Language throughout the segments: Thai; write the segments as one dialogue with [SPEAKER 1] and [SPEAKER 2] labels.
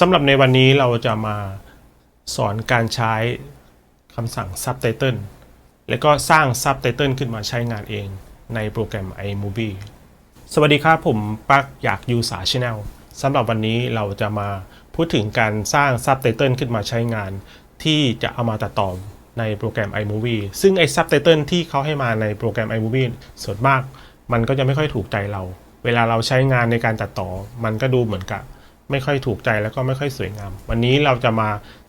[SPEAKER 1] สำหรับในวันนี้เราจะมาสอนการใช้คำสั่ง Subtitle แล้วก็สร้าง Subtitle ขึ้นมาใช้งานเองในโปรแกรม iMovie สวัสดีครับผมปักอยากยูสาชแนลสำหรับวันนี้เราจะมาพูดถึงการสร้าง Subtitle ขึ้นมาใช้งาน ที่จะเอามาตัดต่อในโปรแกรม iMovie ซึ่งไอ้ Subtitle ที่เขาให้มาในโปรแกรม iMovie ส่วนมาก มันก็จะไม่ค่อยถูกใจเรา เวลาเราใช้งานในการตัดต่อ มันก็ดูเหมือนกับ ไม่ค่อยถูกใจแล้วก็ไม่ค่อยสวยงาม วันนี้เราจะมา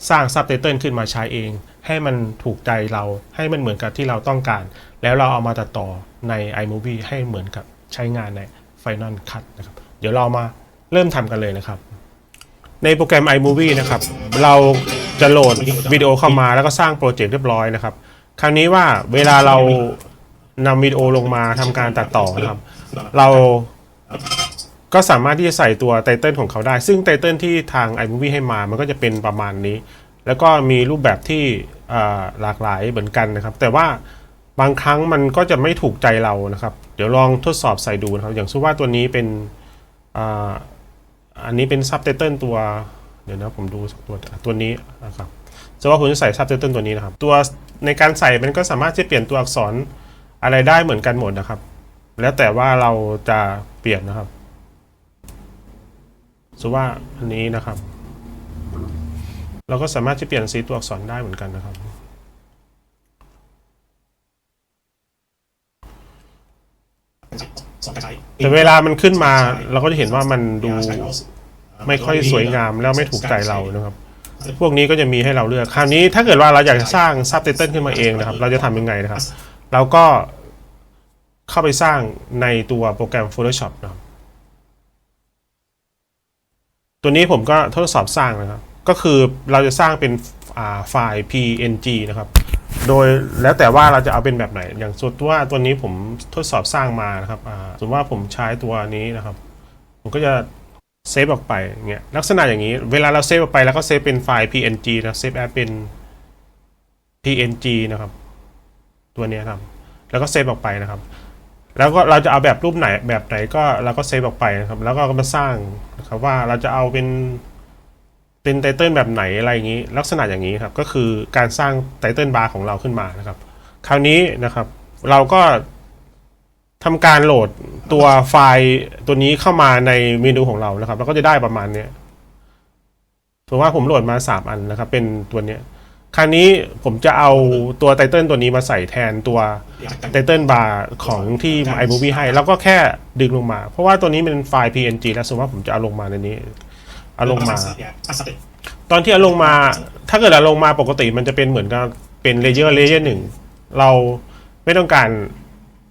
[SPEAKER 1] สร้างซับไตเติลขึ้นมาใช้เอง ให้มันถูกใจเราให้มันเหมือนกับที่เราต้องการ แล้วเราเอามาตัดต่อใน iMovie ให้เหมือนกับใช้งานใน Final Cut นะครับ เดี๋ยวเรามาเริ่มทำกันเลยนะครับ ในโปรแกรม iMovie นะครับ เราจะโหลดวิดีโอเข้ามาแล้วก็สร้างโปรเจกต์เรียบร้อยนะครับ คราวนี้ว่าเวลาเรานำวิดีโอลงมาทำการตัดต่อนะครับ เรา ก็สามารถที่จะใส่ตัวไตเติลของเขาได้ ซึ่งไตเติลที่ทาง iMovie ให้มา มันก็จะเป็นประมาณนี้ แล้วก็มีรูปแบบที่หลากหลายเหมือนกันนะครับ แต่ว่าบางครั้งมันก็จะไม่ถูกใจเรานะครับ เดี๋ยวลองทดสอบใส่ดูนะครับ อย่างเช่นว่าตัวนี้เป็นอ,อันนี้เป็นซับไตเติลตัว เดี๋ยวนะผมดูสักตัวตัวนี้นะครับสมมติว่าผมจะใส่ซับไตเติลตัวนี้นะครับ ตัวในการใส่มันก็สามารถที่จะเปลี่ยนตัวอักษรอะไรได้เหมือนกันหมดนะครับ แล้วแต่ว่าเราจะเปลี่ยนนะครับ สมมติว่าอันนี้นะครับ เราก็สามารถจะเปลี่ยนสีตัวอักษรได้เหมือนกันนะครับ แต่เวลามันขึ้นมาเราก็จะเห็นว่ามันดูไม่ค่อยสวยงามแล้วไม่ถูกใจเรานะครับ พวกนี้ก็จะมีให้เราเลือกคราวนี้ถ้าเกิดว่าเราอยากจะสร้างซับไตเติลขึ้นมาเองนะครับ เราจะทำยังไงนะครับ เราก็เข้าไปสร้างในตัวโปรแกรม Photoshop นะครับ ตัวนี้ผมก็ทดสอบสร้างนะครับ ก็คือเราจะสร้างเป็นไฟล์ PNG นะครับ โดยแล้วแต่ว่าเราจะเอาเป็นแบบไหน อย่างสมมติว่าตัวนี้ผมทดสอบสร้างมานะครับสมมติว่าผมใช้ตัวนี้นะครับ ผมก็จะเซฟออกไปเงี้ยลักษณะอย่างนี้ เวลาเราเซฟออกไปแล้วก็เซฟเป็นไฟล์ PNG นะเซฟแอปเป็น PNG นะครับ ตัวนี้ครับ แล้วก็เซฟออกไปนะครับ แล้วก็เราจะเอาแบบรูปไหนแบบไหนก็เราก็เซฟออกไปนะครับ แล้วก็มาสร้างนะครับว่าเราจะเอาเป็นเป็นไตเติลแบบไหนอะไรอย่างนี้ ลักษณะอย่างนี้ครับ ก็คือการสร้างไตเติลบาร์ของเราขึ้นมานะครับ คราวนี้นะครับ เราก็ทำการโหลดตัวไฟล์ตัวนี้เข้ามาในเมนูของเรานะครับ แล้วก็จะได้ประมาณเนี้ยถือว่าผมโหลดมา3อันนะครับ เป็นตัวเนี้ย คราวนี้ผมจะเอาตัวไตเติลตัวนี้มาใส่แทนตัวไตเติลบาร์ของที่ iMovie ให้ แล้วก็แค่ดึงลงมา เพราะว่าตัวนี้เป็นไฟล์ PNG แล้วสมมติว่าผมจะเอาลงมาในนี้ เอาลงมา
[SPEAKER 2] ตั้งสเต็ป
[SPEAKER 1] ตอนที่เอาลงมา ถ้าเกิดเราลงมาปกติมันจะเป็นเหมือนกับเป็นเลเยอร์เลเยอร์หนึ่ง เราไม่ต้องการ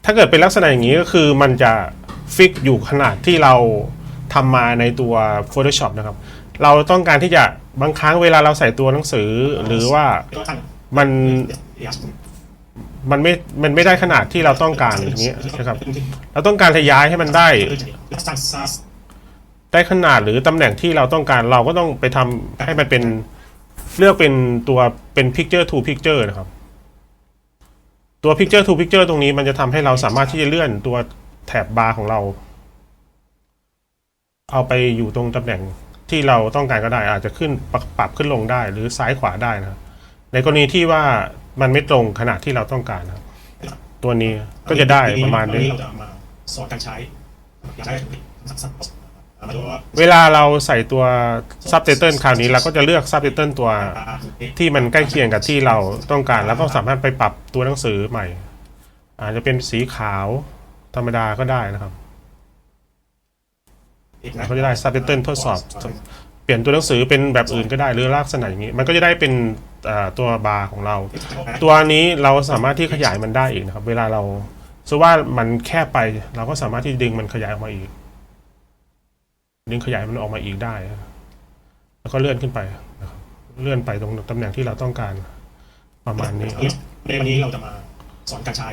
[SPEAKER 1] ถ้าเกิดเป็นลักษณะอย่างนี้ก็คือมันจะฟิกอยู่ขนาดที่เราทำมาในตัว Photoshop นะครับ เราต้องการที่จะ บางครั้งเวลาเราใส่ตัวหนังสือหรือว่า
[SPEAKER 2] ก็ตั้ง
[SPEAKER 1] มันมันไม่ มันไม่ได้ขนาดที่เราต้องการอย่างเงี้ยนะครับ เราต้องการทย้ายให้มันได้
[SPEAKER 2] ตั้งซัส
[SPEAKER 1] ได้ขนาดหรือตำแหน่งที่เราต้องการเราก็ต้องไปทำให้มันเป็นเลือกเป็นตัวเป็น picture to picture นะครับ ตัว picture to picture ตรงนี้มันจะทำให้เราสามารถที่จะเลื่อนตัวแถบบาร์ของเรา เอาไปอยู่ตรงตำแหน่ง ที่เราต้องการก็ได้ อาจจะขึ้นปรับปรับขึ้นลงได้ หรือซ้ายขวาได้นะครับในกรณีที่ว่ามันไม่ตรงขนาดที่เราต้องการนะครับ ตัวนี้ก็จะได้ประมาณนี้
[SPEAKER 2] เราจะมาสอนการใช้อยากใช้สักสักมาดูว่า
[SPEAKER 1] เวลาเราใส่ตัวซับไตเติลคราวนี้เราก็จะเลือกซับไตเติลตัวที่มันใกล้เคียงกับที่เราต้องการ แล้วก็สามารถไปปรับตัวหนังสือใหม่ อาจจะเป็นสีขาวธรรมดาก็ได้นะครับ ก็จะได้ซับไตเติลทดสอบ เปลี่ยนตัวหนังสือเป็นแบบอื่นก็ได้หรือลักษณะอย่างนี้ มันก็จะได้เป็นตัวบาร์ของเรา ตัวนี้เราสามารถที่ขยายมันได้อีกนะครับ เวลาเราสมมติว่ามันแคบไป เราก็สามารถที่ดึงมันขยายออกมาอีก ดึงขยายมันออกมาอีกได้ แล้วก็เลื่อนขึ้นไปนะครับเลื่อนไปตรงตำแหน่งที่เราต้องการประมาณนี้
[SPEAKER 2] ในวันนี้เราจะมาสอนการใช้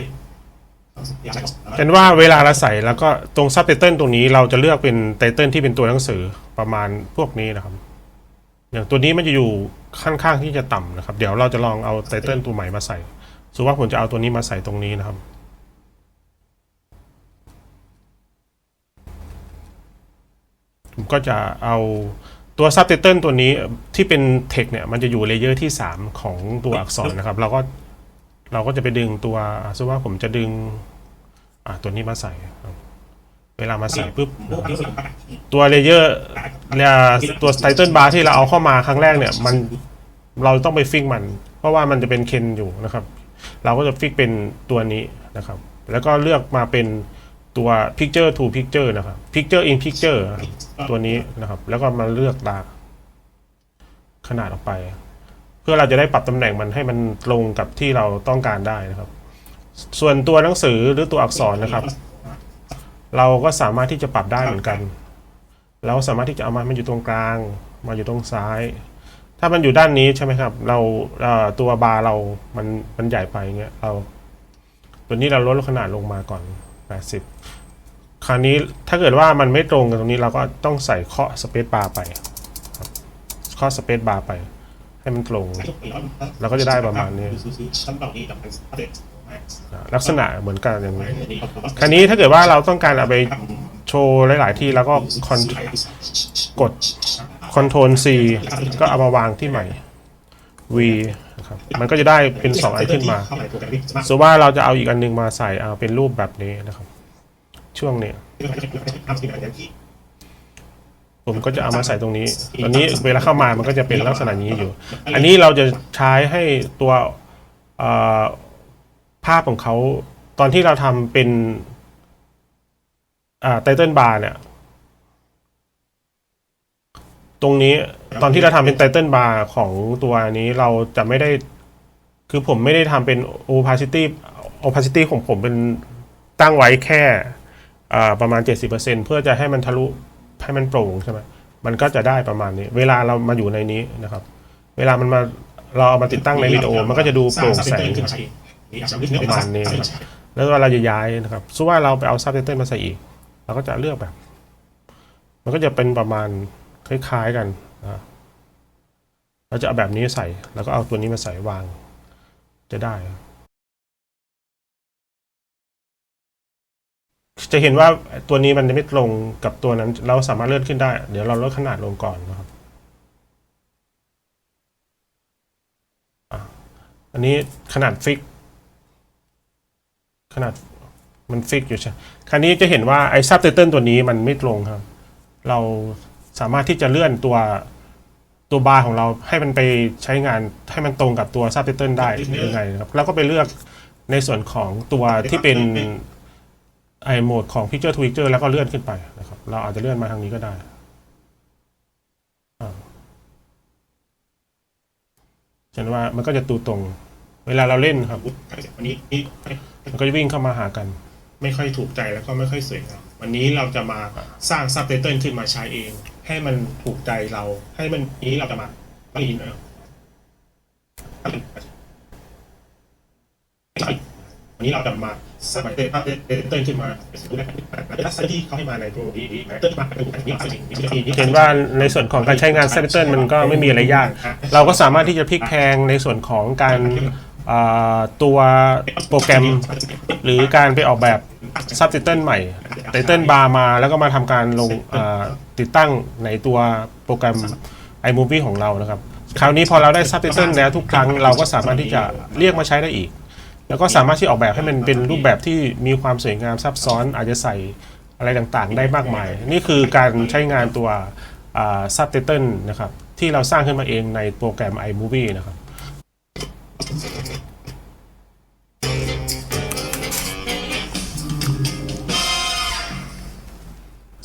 [SPEAKER 1] เป็นว่าเวลาเราใส่แล้วก็ตรงซับไตเติลตรงนี้เราจะเลือกเป็นไตเติลที่เป็นตัวหนังสือประมาณพวกนี้นะครับ อย่างตัวนี้มันจะอยู่ค่อนข้างที่จะต่ำนะครับ เดี๋ยวเราจะลองเอาไตเติลตัวใหม่มาใส่สมมติว่าผมจะเอาตัวนี้มาใส่ตรงนี้นะครับผมก็จะเอาตัวซับไตเติลตัวนี้ที่เป็นเทคเนี่ยมันจะอยู่เลเยอร์ที่ 3 ของตัวอักษรนะครับ เราก็ เราก็จะไปดึงตัวอะสมมติว่าผมจะดึงอะตัวนี้มาใส่ครับเวลามาใส่ปุ๊บ
[SPEAKER 2] พวกนี้สิ
[SPEAKER 1] ตัวเลเยอร์ตัวไตเติลบาร์ที่เราเอาเข้ามาครั้งแรกเนี่ยมันเราต้องไปฟิกมัน เพราะว่ามันจะเป็นเคนอยู่นะครับ เราก็จะฟิกเป็นตัวนี้นะครับ แล้วก็เลือกมาเป็นตัว picture to picture นะครับ picture in picture นะครับตัวนี้นะครับ แล้วก็มาเลือกตาขนาดออกไป เพื่อเราจะได้ปรับตำแหน่งมันให้มันตรงกับที่เราต้องการได้นะครับ ส่วนตัวหนังสือหรือตัวอักษรนะครับ เราก็สามารถที่จะปรับได้เหมือนกัน เราสามารถที่จะเอามามันอยู่ตรงกลาง มาอยู่ตรงซ้าย ถ้ามันอยู่ด้านนี้ใช่ไหมครับ เราตัวบาร์เรามันมันใหญ่ไปเงี้ยเรา ตัวนี้เราลดขนาดลงมาก่อน 80 คราวนี้ถ้าเกิดว่ามันไม่ตรงกันตรงนี้เราก็ต้องใส่เคาะสเปซบาร์ไปครับเคาะสเปซบาร์ไป ให้มันตรงเราก็จะได้ประมาณนี้
[SPEAKER 2] ชั้นเหล่านี้กับประเด็น
[SPEAKER 1] ลักษณะเหมือนกันอย่างนี้คราวนี้ถ้าเกิดว่าเราต้องการเอาไปโชว์หลาย ๆ ที่แล้วก็คอนกด Ctrl C ก็เอามาวางที่ใหม่ V นะครับมันก็จะได้เป็น 2 อันขึ้นมาสมมติว่าเราจะเอาอีกอันหนึงมาใส่เอาเป็นรูปแบบนี้นะครับ ช่วงนี้ ผมก็จะเอามาใส่ตรงนี้ ตอนนี้เวลาเข้ามามันก็จะเป็นลักษณะนี้อยู่ อันนี้เราจะใช้ให้ตัวเอ่อภาพของเขาตอนที่เราทำเป็นอ่าไตเติลบาร์เนี่ย ตรงนี้ตอนที่เราทำเป็นไตเติลบาร์ของตัวนี้เราจะไม่ได้ คือผมไม่ได้ทำเป็น opacity opacity ของผมเป็นตั้งไว้แค่อ่าประมาณ 70%เพื่อจะให้มันทะลุ ให้มันโปร่งใช่ไหมมันก็จะได้ประมาณนี้ เวลาเรามาอยู่ในนี้นะครับ เวลามันมาเราเอามาติดตั้งในวิดีโอ มันก็จะดูโปร่งแสงประมาณนี้แล้วเราจะย้ายนะครับสมมุติว่าเราไปเอาซับไตเติลมาใส่อีกเราก็จะเลือกแบบ มันก็จะเป็นประมาณคล้ายๆกันนะเราจะเอาแบบนี้ใส่ แล้วก็เอาตัวนี้มาใส่วาง จะได้ จะเห็นว่าตัวนี้มันจะไม่ตรงกับตัวนั้น เราสามารถเลื่อนขึ้นได้ เดี๋ยวเราลดขนาดลงก่อนนะครับ อันนี้ขนาดฟิก ขนาดมันฟิกอยู่ใช่ คราวนี้จะเห็นว่าไอ้ซับไตเติลตัวนี้มันไม่ตรงครับ เราสามารถที่จะเลื่อนตัวตัวบาร์ของเราให้มันไปใช้งานให้มันตรงกับตัวซับไตเติลได้ยังไงนะครับ แล้วก็ไปเลือกในส่วนของตัวที่เป็น ไอโหมดของ Picture to Picture แล้วก็เลื่อนขึ้นไปนะครับ เราอาจจะเลื่อนมาทางนี้ก็ได้อ่าเห็นว่ามันก็จะตูตรง เวลาเราเล่นครับ
[SPEAKER 2] วันนี้
[SPEAKER 1] มันก็จะวิ่งเข้ามาหากัน ไม่ค่อยถูกใจแล้วก็ไม่ค่อยสวยงามวันนี้เราจะมาสร้างซับไตเติลขึ้นมาใช้เอง ให้มันถูกใจเรา ให้มันนี้เราจะมาไม่ยินนะวั นี้เราจะมาสร้างไตเติลขึ้นมาเป็นลักษณะที่เขาให้มาในตัวนี้เติลมาเป็นตัวนี้เห็นว่าในส่วนของการใช้งานซับไตเติลมันก็ไม่มีอะไรยาก เราก็สามารถที่จะพลิกแพงในส่วนของการตัวโปรแกรม หรือการไปออกแบบซับไตเติลใหม่ไตเติลบาร์มาแล้วก็มาทำการลงติดตั้งในตัวโปรแกรม iMovie ของเรานะครับ คราวนี้พอเราได้ซับไตเติลแล้วทุกครั้งเราก็สามารถที่จะเรียกมาใช้ได้อีก แล้วก็สามารถที่ออกแบบให้มันเป็นรูปแบบที่มีความสวยงามซับซ้อนอาจจะใส่อะไรต่างๆ ได้มากมาย นี่คือการใช้งานตัวซับไตเติลนะครับ ที่เราสร้างขึ้นมาเองในโปรแกรม iMovie นะครับ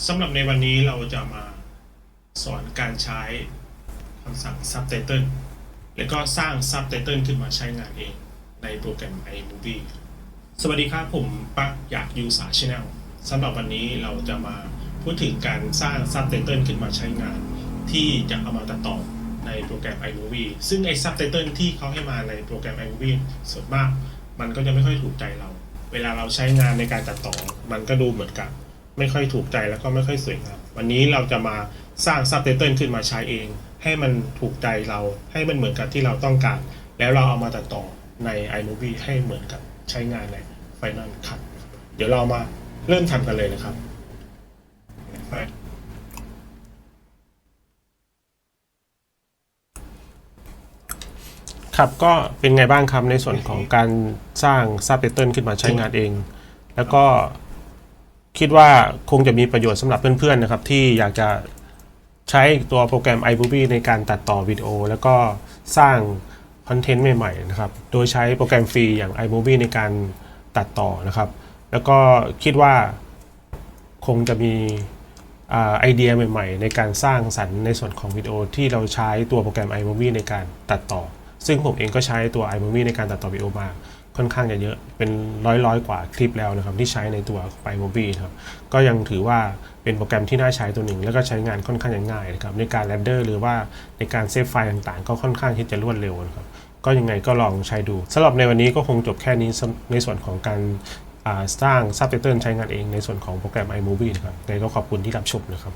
[SPEAKER 1] สำหรับในวันนี้เราจะมาสอนการใช้คำสั่ง Subtitle แล้วก็สร้าง Subtitle ขึ้นมาใช้งานเอง ในโปรแกรม iMovie สวัสดีครับผมปักอยากยูสาชแนลสำหรับวันนี้เราจะมาพูดถึงการสร้าง Subtitle ขึ้นมาใช้งาน ที่จะเอามาตัดต่อในโปรแกรม iMovie ซึ่งไอ้ Subtitle ที่เขาให้มาในโปรแกรม iMovie ส่วนมาก มันก็จะไม่ค่อยถูกใจเรา เวลาเราใช้งานในการตัดต่อ มันก็ดูเหมือนกับไม่ค่อยถูกใจแล้วก็ไม่ค่อยสวยงามวันนี้เราจะมาสร้างซับไตเติลขึ้นมาใช้เอง ให้มันถูกใจเราให้มันเหมือนกับที่เราต้องการ แล้วเราเอามาตัดต่อ ใน iMovie ให้เหมือนกับใช้งานใน Final Cut เดี๋ยวเรามาเริ่มทำกันเลยนะครับครับก็เป็นไงบ้างครับในส่วนของการสร้างซับไตเติลขึ้นมาใช้งานเอง แล้วก็คิดว่าคงจะมีประโยชน์สำหรับเพื่อนๆนะครับ ที่อยากจะใช้ตัวโปรแกรม iMovie ในการตัดต่อวิดีโอ แล้วก็สร้าง คอนเทนต์ใหม่ๆนะครับ โดยใช้โปรแกรมฟรีอย่าง iMovie ในการตัดต่อนะครับ แล้วก็คิดว่าคงจะมีอไอเดียใหม่ๆ ในการสร้างสรรค์ในส่วนของวิดีโอที่เราใช้ตัวโปรแกรม iMovie ในการตัดต่อ ซึ่งผมเองก็ใช้ตัว iMovie ในการตัดต่อวิดีโอมา ค่อนข้างจะเยอะเป็นร้อยร้อยๆกว่าคลิปแล้วนะครับที่ใช้ในตัว iMovie ครับก็ยังถือว่าเป็นโปรแกรมที่น่าใช้ตัวหนึ่ง แล้วก็ใช้งานค่อนข้างจะง่ายนะครับในการแรนเดอร์หรือว่าในการเซฟไฟล์ต่างๆ ก็ค่อนข้างที่จะรวดเร็วนะครับก็ยังไงก็ลองใช้ดูสำหรับในวันนี้ก็คงจบแค่นี้ในส่วนของการสร้างซับไตเติลใช้งานเองในส่วนของโปรแกรม iMovie นะครับยังไงก็ขอบคุณที่รับชมนะครับ